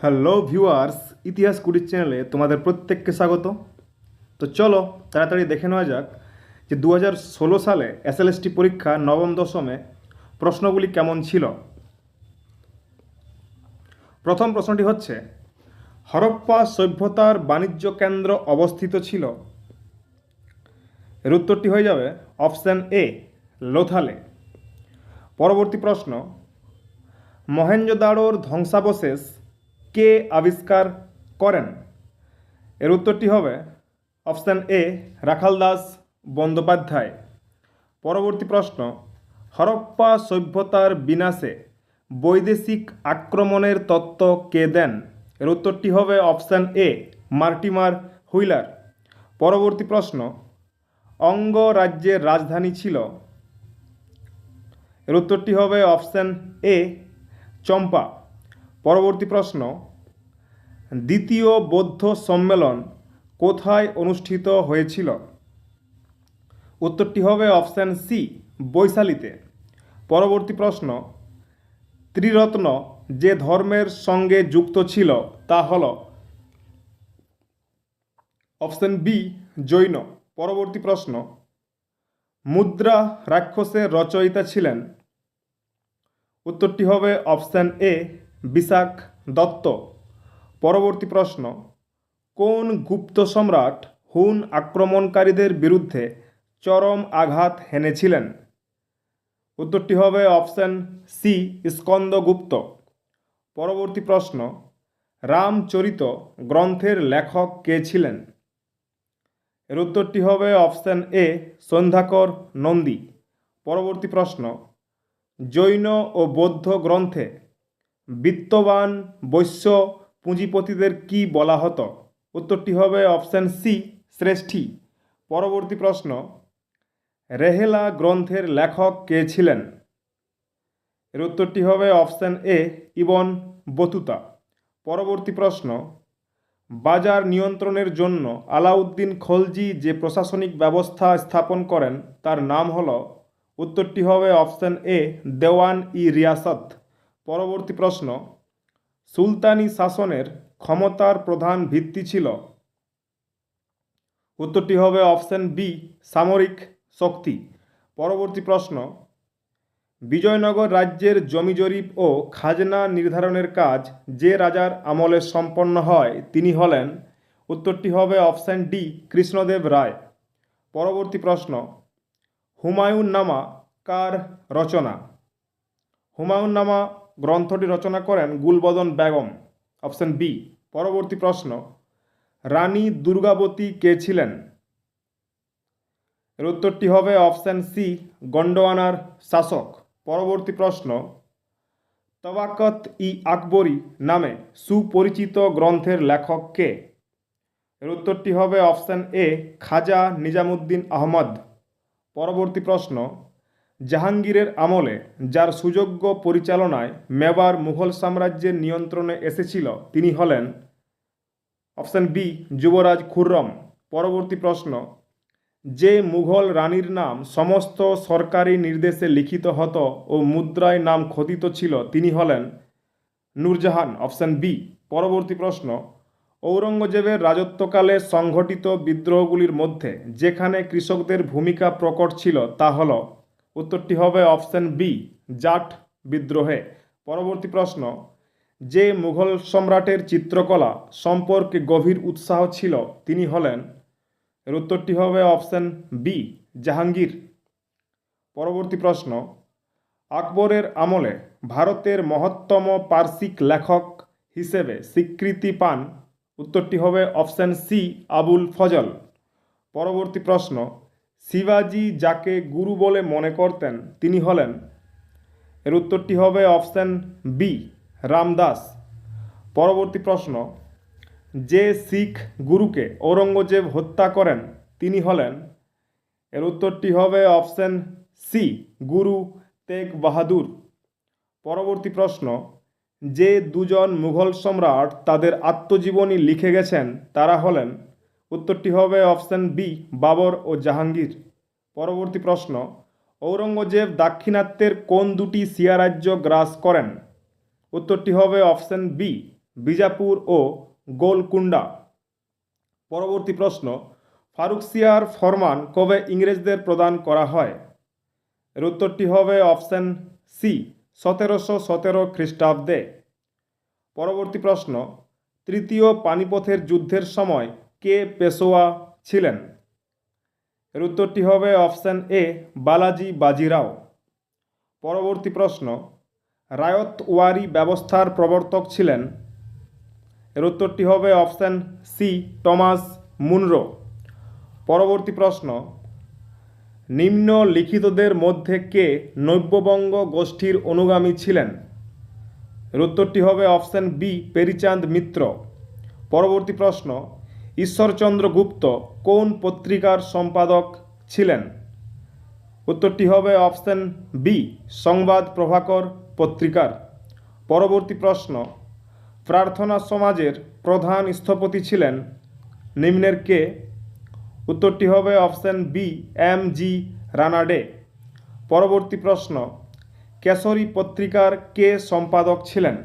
Hello viewers, ইতিহাস কুড়ির চ্যানেলে তোমাদের প্রত্যেককে স্বাগত। তো চলো, তাড়াতাড়ি দেখে নেওয়া যাক যে দু সালে এসএলএসটি পরীক্ষা নবম দশমে প্রশ্নগুলি কেমন ছিল। প্রথম প্রশ্নটি হচ্ছে, হরপ্পা সভ্যতার বাণিজ্য কেন্দ্র অবস্থিত ছিল? এর উত্তরটি হয়ে যাবে অপশান এ, লোথালে। পরবর্তী প্রশ্ন মহেঞ্জোদাড়োর ধ্বংসাবশেষ কে আবিষ্কার করেন? এর উত্তরটি হবে অপশান এ, রাখাল দাস বন্দ্যোপাধ্যায়। পরবর্তী প্রশ্ন, হরপ্পা সভ্যতার বিনাশে বৈদেশিক আক্রমণের তত্ত্ব কে দেন? এর উত্তরটি হবে অপশান এ, মার্টিমার হুইলার। পরবর্তী প্রশ্ন, অঙ্গ রাজ্যের রাজধানী ছিল? এর উত্তরটি হবে অপশান এ, চম্পা। পরবর্তী প্রশ্ন, দ্বিতীয় বৌদ্ধ সম্মেলন কোথায় অনুষ্ঠিত হয়েছিল? উত্তরটি হবে অপশান সি, বৈশালীতে। পরবর্তী প্রশ্ন, ত্রিরত্ন যে ধর্মের সঙ্গে যুক্ত ছিল তা হল অপশান বি, জৈন। পরবর্তী প্রশ্ন, মুদ্রা রাক্ষসের রচয়িতা ছিলেন? উত্তরটি হবে অপশান এ বিশাখ দত্ত। পরবর্তী প্রশ্ন, কোন গুপ্ত সম্রাট হুন আক্রমণকারীদের বিরুদ্ধে চরম আঘাত হেনেছিলেন? উত্তরটি হবে অপশান সি স্কন্দগুপ্ত। পরবর্তী প্রশ্ন, রামচরিত গ্রন্থের লেখক কে ছিলেন? এর উত্তরটি হবে অপশান এ সন্ধ্যাকর নন্দী। পরবর্তী প্রশ্ন, জৈন ও বৌদ্ধ গ্রন্থে বিত্তবান বৈশ্য পুঁজিপতিদের কি বলা হতো? উত্তরটি হবে অপশান সি শ্রেষ্ঠী। পরবর্তী প্রশ্ন, রেহেলা গ্রন্থের লেখক কে ছিলেন? এর উত্তরটি হবে অপশান এ ইবন বতুতা। পরবর্তী প্রশ্ন, বাজার নিয়ন্ত্রণের জন্য আলাউদ্দিন খলজি যে প্রশাসনিক ব্যবস্থা স্থাপন করেন, তার নাম হল, উত্তরটি হবে অপশান এ দেওয়ান ই রিয়াসত পরবর্তী প্রশ্ন, সুলতানি শাসনের ক্ষমতার প্রধান ভিত্তি ছিল? উত্তরটি হবে অপশান বি, সামরিক শক্তি। পরবর্তী প্রশ্ন, বিজয়নগর রাজ্যের জমি জরিপ ও খাজনা নির্ধারণের কাজ যে রাজার আমলে সম্পন্ন হয়, তিনি হলেন, উত্তরটি হবে অপশান ডি, কৃষ্ণদেব রায়। পরবর্তী প্রশ্ন, হুমায়ুন নামা কার রচনা? হুমায়ুন নামা গ্রন্থটি রচনা করেন গুলবদন বেগম, অপশান বি। পরবর্তী প্রশ্ন, রানী দুর্গাবতী কে ছিলেন? এর উত্তরটি হবে অপশান সি, গন্ডোয়ানার শাসক। পরবর্তী প্রশ্ন, তবাকত ই আকবরী নামে সুপরিচিত গ্রন্থের লেখক কে? এর উত্তরটি হবে অপশান এ, খাজা নিজামুদ্দিন আহমদ। পরবর্তী প্রশ্ন জাহাঙ্গীরের আমলে, যার সুযোগ্য পরিচালনায় মেবার মুঘল সাম্রাজ্যের নিয়ন্ত্রণে এসেছিল, তিনি হলেন অপশান বি, যুবরাজ খুররম। পরবর্তী প্রশ্ন, যে মুঘল রানীর নাম সমস্ত সরকারি নির্দেশে লিখিত হতো ও মুদ্রায় নাম খোদিত ছিল, তিনি হলেন নূরজাহান, অপশান বি। পরবর্তী প্রশ্ন, ঔরঙ্গজেবের রাজত্বকালে সংঘটিত বিদ্রোহগুলির মধ্যে যেখানে কৃষকদের ভূমিকা প্রকট ছিল, তা হল উত্তরটি হবে অপশান বি জাট বিদ্রোহে। পরবর্তী প্রশ্ন, যে মুঘল সম্রাটের চিত্রকলা সম্পর্কে গভীর উৎসাহ ছিল, তিনি হলেন? এর উত্তরটি হবে অপশান বি জাহাঙ্গীর। পরবর্তী প্রশ্ন, আকবরের আমলে ভারতের মহত্তম পার্সিক লেখক হিসেবে স্বীকৃতি পান? উত্তরটি হবে অপশান সি আবুল ফজল। পরবর্তী প্রশ্ন শিবাজি যাকে গুরু বলে মনে করতেন, তিনি হলেন। এর উত্তরটি হবে অপশান বি রামদাস। পরবর্তী প্রশ্ন, যে শিখ গুরুকে ঔরঙ্গজেব হত্যা করেন, তিনি হলেন? এর উত্তরটি হবে অপশান সি গুরু তেগ বাহাদুর। পরবর্তী প্রশ্ন, যে দুজন মুঘল সম্রাট তাদের আত্মজীবনী লিখে গেছেন, তারা হলেন? উত্তরটি হবে অপশান বি, বাবর ও জাহাঙ্গীর। পরবর্তী প্রশ্ন, ঔরঙ্গজেব দাক্ষিণাত্যের কোন দুটি সিয়া রাজ্য গ্রাস করেন? উত্তরটি হবে অপশান বি, বিজাপুর ও গোলকুন্ডা পরবর্তী প্রশ্ন ফারুকসিয়ার ফরমান কবে ইংরেজদের প্রদান করা হয়? এর উত্তরটি হবে অপশন সি, সতেরোশো সতেরো খ্রিস্টাব্দে। পরবর্তী প্রশ্ন, তৃতীয় পানিপথের যুদ্ধের সময় কে পেশোয়া ছিলেন? এর উত্তরটি হবে অপশান এ, বালাজি বাজিরাও। পরবর্তী প্রশ্ন, রায়তওয়ারি ব্যবস্থার প্রবর্তক ছিলেন? এর উত্তরটি হবে অপশান সি, টমাস মুনরো। পরবর্তী প্রশ্ন, নিম্নলিখিতদের মধ্যে কে নব্যবঙ্গ গোষ্ঠীর অনুগামী ছিলেন? এর উত্তরটি হবে অপশান বি, পেরিচাঁদ মিত্র। পরবর্তী প্রশ্ন ঈশ্বরচন্দ্র গুপ্ত কোন পত্রিকার সম্পাদক ছিলেন? উত্তরটি হবে অপশন বি, সংবাদ প্রভাকর পত্রিকার। পরবর্তী প্রশ্ন, প্রার্থনা সমাজের প্রধান স্থপতি ছিলেন নিম্নের কে? উত্তরটি হবে option B, M G Ranade. পরবর্তী প্রশ্ন, কেশরী পত্রিকার কে সম্পাদক ছিলেন?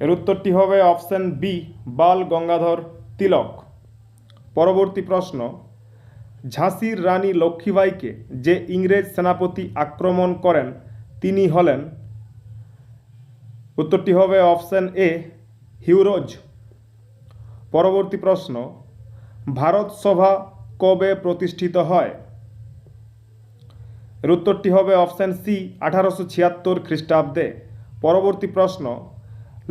এর উত্তরটি হবে অপশন বি, বাল গঙ্গাধর তিলক। পরবর্তী প্রশ্ন, ঝাঁসির রানী লক্ষ্মীবাইকে যে ইংরেজ সেনাপতি আক্রমণ করেন, তিনি হলেন? উত্তরটি হবে অপশন এ, হিউরোজ। পরবর্তী প্রশ্ন, ভারত সভা কবে প্রতিষ্ঠিত হয়? এর উত্তরটি হবে অপশন সি, আঠারোশো ছিয়াত্তর খ্রিস্টাব্দে। পরবর্তী প্রশ্ন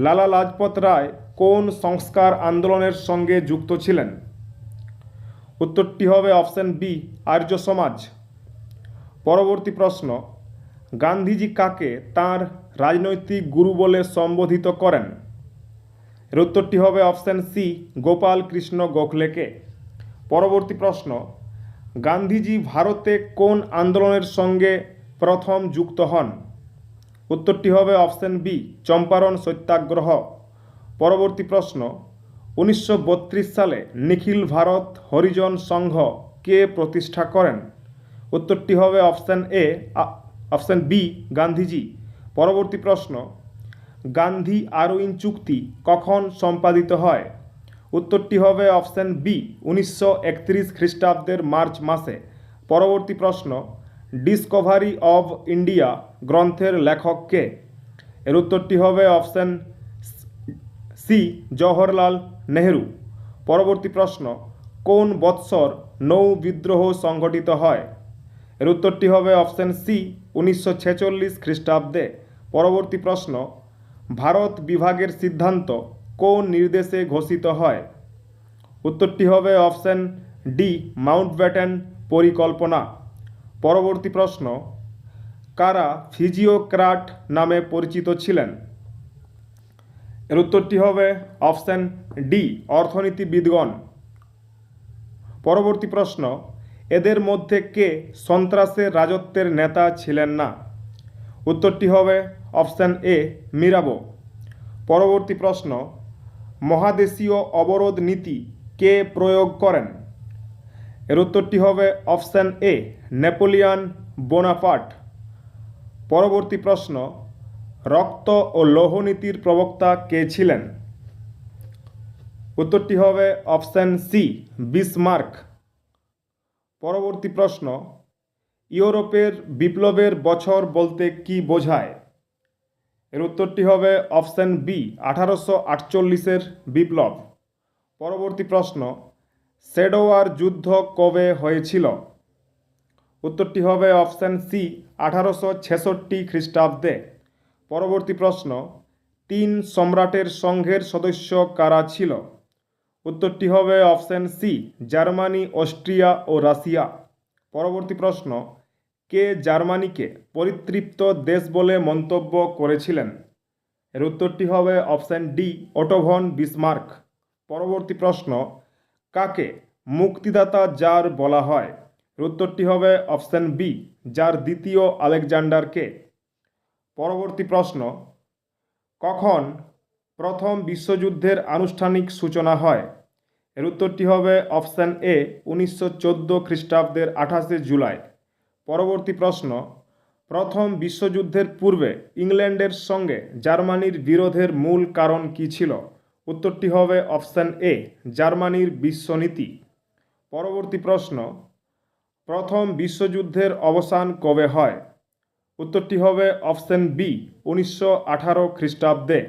লালা লাজপত রায় কোন সংস্কার আন্দোলনের সঙ্গে যুক্ত ছিলেন? উত্তরটি হবে অপশন বি, আর্য সমাজ। পরবর্তী প্রশ্ন, গান্ধীজি কাকে তার রাজনৈতিক গুরু বলে সম্বোধিত করেন? এর উত্তরটি হবে অপশন সি, গোপাল কৃষ্ণ গোখলেকে। পরবর্তী প্রশ্ন, গান্ধীজি ভারতে কোন আন্দোলনের সঙ্গে প্রথম যুক্ত হন? উত্তরটি হবে অপশন বি, চম্পারণ সত্যাগ্রহ। পরবর্তী প্রশ্ন, উনিশশো বত্রিশ সালে নিখিল ভারত হরিজন সংঘ কে প্রতিষ্ঠা করেন? উত্তরটি হবে option A option B, Gandhiji. পরবর্তী প্রশ্ন, গান্ধী আরউইন চুক্তি কখন সম্পাদিত হয়? উত্তরটি হবে অপশন বি, উনিশশো একত্রিশ খ্রিস্টাব্দের মার্চ মাসে। পরবর্তী প্রশ্ন, ডিসকভারি অব ইন্ডিয়া গ্রন্থের লেখক কে এর উত্তরটি হবে অপশন সি, জওহরলাল নেহেরু। পরবর্তী প্রশ্ন, কোন বৎসর নৌ বিদ্রোহ সংঘটিত হয়? এর উত্তরটি হবে অপশন সি, উনিশশো ছেচল্লিশ খ্রিস্টাব্দে। পরবর্তী প্রশ্ন, ভারত বিভাগের সিদ্ধান্ত কোন নির্দেশে ঘোষিত হয়? উত্তরটি হবে অপশন ডি, মাউন্টব্যাটেন পরিকল্পনা। পরবর্তী প্রশ্ন কারা ফিজিওক্রাট নামে পরিচিত ছিলেন? এর উত্তরটি হবে অপশান ডি, অর্থনীতিবিদগণ। পরবর্তী প্রশ্ন, এদের মধ্যে কে সন্ত্রাসের রাজত্বের নেতা ছিলেন না? উত্তরটি হবে অপশান এ, মিরাবো। পরবর্তী প্রশ্ন, মহাদেশীয় অবরোধ নীতি কে প্রয়োগ করেন? এর উত্তরটি হবে অপশান এ, নেপোলিয়ান বোনাপার্ট। পরবর্তী প্রশ্ন, রক্ত ও লৌহনীতির প্রবক্তা কে ছিলেন? উত্তরটি হবে অপশন সি, বিসমার্ক। পরবর্তী প্রশ্ন, ইউরোপের বিপ্লবের বছর বলতে কি বোঝায়? এর উত্তরটি হবে অপশন বি, আঠারোশো আটচল্লিশের বিপ্লব। পরবর্তী প্রশ্ন সেডোয়ার যুদ্ধ কবে হয়েছিল? উত্তরটি হবে অপশন সি, আঠারোশো ছেষট্টি খ্রিস্টাব্দে। পরবর্তী প্রশ্ন, তিন সম্রাটের সংঘের সদস্য কারা ছিল? উত্তরটি হবে অপশন সি, জার্মানি, অস্ট্রিয়া ও রাশিয়া। পরবর্তী প্রশ্ন, কে জার্মানিকে পরিতৃপ্ত দেশ বলে মন্তব্য করেছিলেন? এর উত্তরটি হবে অপশন ডি, অটোভন বিসমার্ক। পরবর্তী প্রশ্ন, কাকে মুক্তিদাতা যার বলা হয়? উত্তরটি হবে অপশন বি, যার দ্বিতীয় আলেকজান্ডারকে। পরবর্তী প্রশ্ন, কখন প্রথম বিশ্বযুদ্ধের আনুষ্ঠানিক সূচনা হয়? এর উত্তরটি হবে অপশান এ, উনিশশো চোদ্দ খ্রিস্টাব্দের আঠাশে জুলাই। পরবর্তী প্রশ্ন, প্রথম বিশ্বযুদ্ধের পূর্বে ইংল্যান্ডের সঙ্গে জার্মানির বিরোধের মূল কারণ কী ছিল? উত্তরটি হবে অপশান এ, জার্মানির বিশ্বনীতি। পরবর্তী প্রশ্ন প্রথম বিশ্বযুদ্ধের অবসান কবে হয়? উত্তরটি হবে অপশন বি উনিশশো আঠারো খ্রিস্টাব্দে।